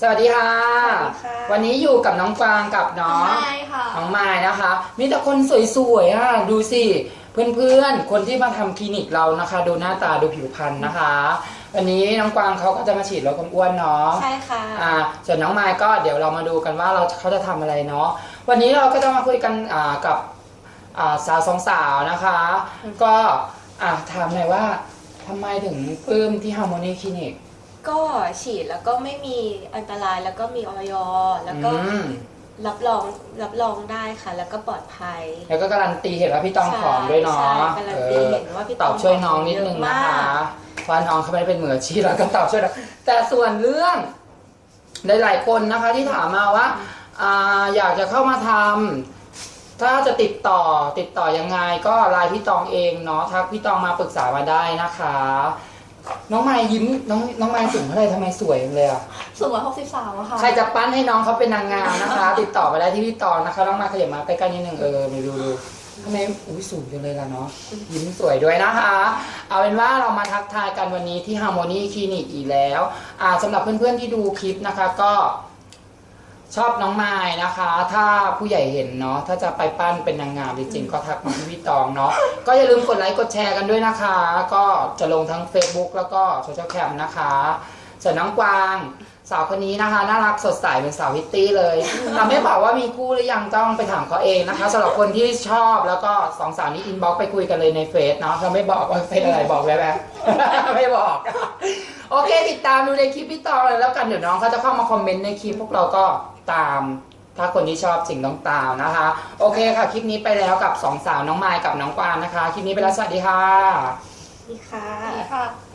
สวัสดีค่ะ สวัสดีค่ะ วันนี้อยู่กับน้องกวางกับน้องใช่ค่ะ น้องไม้นะคะ มีแต่คนสวยๆอะดูสิ เพื่อนๆ คนที่มาทำคลินิกเรานะคะ ดูหน้าตาดูผิวพรรณนะคะ วันนี้น้องกวางเขาก็จะมาฉีดลดความอ้วนเนาะ ใช่ค่ะ อ่าส่วนน้องไม้ก็เดี๋ยวเรามาดูกันว่าเราเขาจะทำอะไรเนาะวันนี้เราก็จะมาคุยกันอ่ากับอ่าสาวสองสาวนะคะ ก็อ่าถามหน่อยว่าทำไมถึงปลื้มที่ฮาร์โมนีคลินิก ก็ฉีดแล้วก็ไม่มีอันตรายแล้วก็มีออยแล้วก็อืม รับรองรับรองได้ค่ะ แล้วก็ปลอดภัยแล้วก็การันตีเห็นว่าพี่ตองผอมด้วยเนาะใช่การันตีเห็นว่าพี่ตอบช่วยน้องนิดนึงเยนะอะคะมากเพราะน้องเขาไม่ได้เป็นมืออาชีพแล้วก็ตอบช่วยนะแต่ส่วนเรื่องหลายๆคนนะคะที่ถามมาว่าอ่าอยากจะเข้ามาทำถ้าจะติดต่อติดต่อยังไงก็ไลน์พี่ตองเองเนาะทักพี่ตองมาปรึกษามาได้นะคะ น้องไม้ยิ้มน้องน้องไม้สูงเท่าไหร่ทำไมสวยจังเลยอะสูงกว่า63อะค่ะ ใครจะปั้นให้น้องเขาเป็นนางงามนะคะ ติดต่อไปได้ที่พี่ตองนะคะน้องมาขยับมาใกล้ๆนิดนึงเออมาดูดูทำไมอุ้ยสูงจังเลยล่ะเนาะยิ้มสวยด้วยนะคะ เอาเป็นว่าเรามาทักทายกันวันนี้ที่ Harmony Clinic อีกแล้ว อ่าสำหรับเพื่อนๆที่ดูคลิปนะคะก็ ชอบน้องไม้นะคะ ถ้าผู้ใหญ่เห็นเนาะ ถ้าจะไปปั้นเป็นนางงามจริงๆ ก็ทักมาที่พี่ตองเนาะ ก็อย่าลืมกดไลค์กดแชร์กันด้วยนะคะ ก็จะลงทั้ง Facebook แล้วก็โซเชียลแคมนะคะ ส่วนน้องกวางสาวคนนี้นะคะ น่ารักสดใสเป็นสาวฮิตตี้เลยแต่ไม่บอกว่ามีคู่หรือยังต้องไปถามเขาเองนะคะสำหรับคนที่ชอบแล้วก็สองสาวนี้อินบ็อกไปคุยกันเลยในเฟซเนาะเราไม่บอกว่าเฟซอะไรบอกไว้ไหมไม่บอก โอเค ติดตามดูในคลิปพี่ตองเลยแล้วกันเดี๋ยวน้องเขาจะเข้ามาคอมเมนต์ในคลิปพวกเราก็ตาม ถ้าคนที่ชอบสิ่งต้องตามนะคะ โอเคค่ะ คลิปนี้ไปแล้วกับสองสาวน้องไมายกับน้องกวางนะคะ คลิปนี้ไปแล้วสวัสดีค่ะนี่ค่ะ ค่ะ